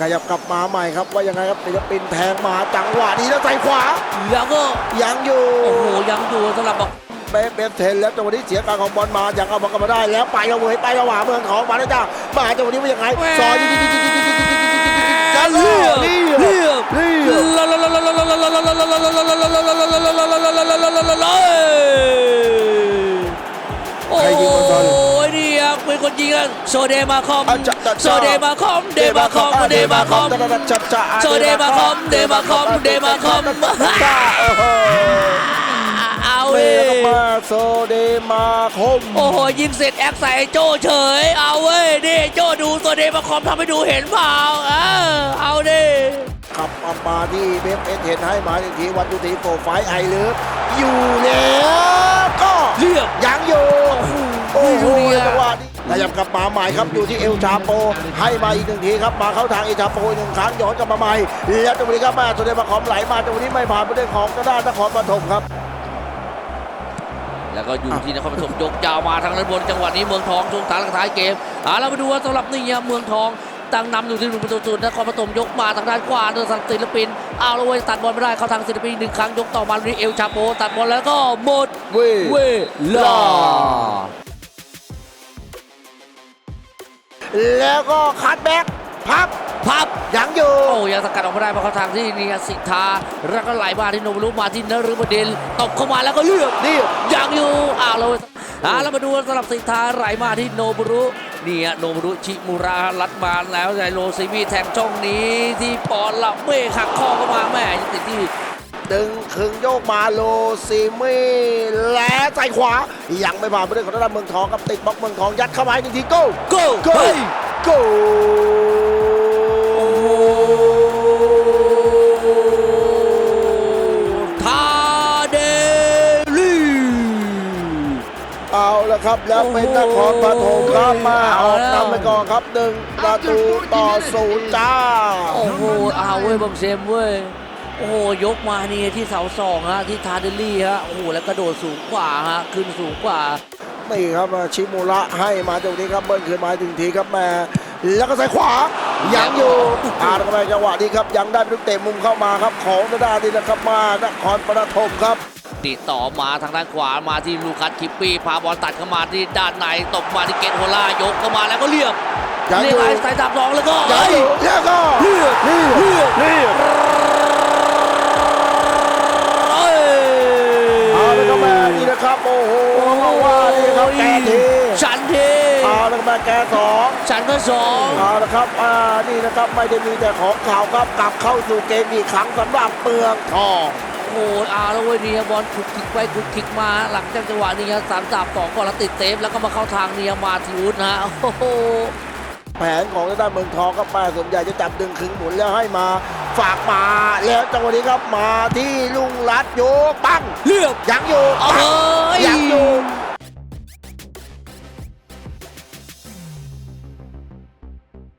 ขยับกลับมาใหม่ครับว่ายังไงครับศิลปินแทงมาจังหวะนี้แล้วใส่ขวา แล้วก็ยังอยู่โอ้โหยังอยู่สำหรับบอกเบฟเบฟเทนแล้วจังหวะนี้เสียการของบอลมายังเอาบอลกลับมาได้แล้วไปเอาเหวยไปเอาหวาเมืองทองมาแล้วจ้ามาจังหวะนี้ว่ายังไงซอยจะเลือกเลืเลืออก เป็นคนยิงแล้วโซเดมาคอมอะจะจะโซเดมาคอมเดมาคอมเดมาคอมจะจะโซเดมาคอมเดมาคอมเดมาคอมโอ้โหเอาเมเว้ยย์มาโซเดมาคมโอ้โหยิงเสร็จแอคใส่โจเฉย เอาเว้ยนี่โจดูโซเดมาคอมทำให้ดูเห็นเปล่าเออเอาดิขับมามาที่เบฟเอสเห็นให้มาอีกทีวันดูทีโปรไฟล์ไอเลิฟอยู่แล้วก็เลือกยังอยู่โอ้นี่โหดูดิอะจังหวะนี้ ขยับกลับมาใหม่ครับอยู่ที่เอลชาโป ให้มาอีกหนึ่งทีครับมาเข้าทางเอลชาโปหนึ่งครั้งย้อนกลับมาใหม่แล้วจังหวะนี้ครับมาโซเดมาคอมไหลมาจังหวะนี้ไม่ผ่านไปด้ของกระด้านนครปฐมครับ แล้วก็อยู่ที่นครปฐมยกยาวมาทางด้านบนจังหวะนี้เมืองทองช่วงท้ายท้ายเกมอ่าเรามาดูว่าสำหรับนี่เมืองทองตั้งนำอยู่ที่หนึ่งประตูศูนย์นครปฐมยกมาทางด้านขวาเดินทางศิลปินเอาละเว้ยตัดบอลไม่ได้เข้าทางศิลปินหนึ่งครั้งยกต่อมาลุยเอลชาโปตัดบอลแล้วก็หมดเว้ยเวลา แล้วก็คัดแบ็กพับพับยังอยู่โอ้ยังสกัดออกมาได้มาเข้าทางที่นี่สิทธาแล้วก็ไหลมาที่โนบุรุมาที่นฤบดินตบเข้ามาแล้วก็เลือกนี่ยังอยู่อ้าวเราอ่าเรามาดูสำหรับสิทธาไหลมาที่โนบุรุเนี่ยโนบุรุชิมูราลัดมาแล้วไดโรซิมีแทงช่องนี้ที่ปอนละเมฆหักคอเข้ามาแม่ยังติดที่ ดึงขึงโยกมาโลซิมีและใส่ขวา ยังไม่ผ่านไปด้วยของทางด้านเมืองทองครับติดบล็อกเมืองทองยัดเข้าไปหนึ่งทีโก้โก้โก้เฮ้ยโก้ทาเดลีเอาละครับแล้วเป็นนครปฐมครับมาออกนำไปก่อนครับหนึ่งประตูต่อศูนย์จ้า โอ้โหเอาเว้ยบังเซมเว้ย โอ้โหยกมานี่ที่เสาสองฮะที่ทาเดลี่ฮะโอ้โหแล้วกระโดดสูงกว่าฮะขึ้นสูงกว่านี่ครับชิมูระให้มาตรงนี้ครับเบิ้ลขึ้นมาถึงทีครับแม่แล้วก็ใส่ขวายังอยู่อาร์ตเข้าไปจังหวะนี้ครับยังได้ลูกเตะมุมเข้ามาครับของทางด้านนี้นะครับมานครปฐมครับ ติดต่อมาทางด้านขวามาที่ลูคัสคิปปี้พาบอลตัดเข้ามาที่ด้านในตบมาที่เกตโฮล่ายกเข้ามาแล้วก็เรียบยังเรีอยบยู่ไอ้สายจับสองแล้วก็ยังเฮ้ยอยู่แล้วก็เลือกเลือกเลือก โอ้โหว่านี่ครับแกทีฉันทีเอาละครับแม่แกสองฉันก็สองเอาละครับอ่านี่นะครับไม่ได้มีแต่ของข่าวครับกลับเข้าสู่เกมอีกครั้งสำหรับเมืองทองโอ้โหเอาแล้วเว้ยเนี่ยบอลขุกคิกไปขุกคิกมาหลังจากจังหวะนี้ครับสามจับสองก่อนแล้วติดเซฟแล้วก็มาเข้าทางเนียมาทิวุฒนะฮะโอ้โหแผนของทางด้านเมืองทองครับมาสมใหญ่จะจับดึงขึงหมุนแล้วให้มาฝากมาแล้วจังหวะนี้ครับมาที่ลุงรัดโยกปังเลือกยังอยู่เอาปัเฮ้งยยังอยู่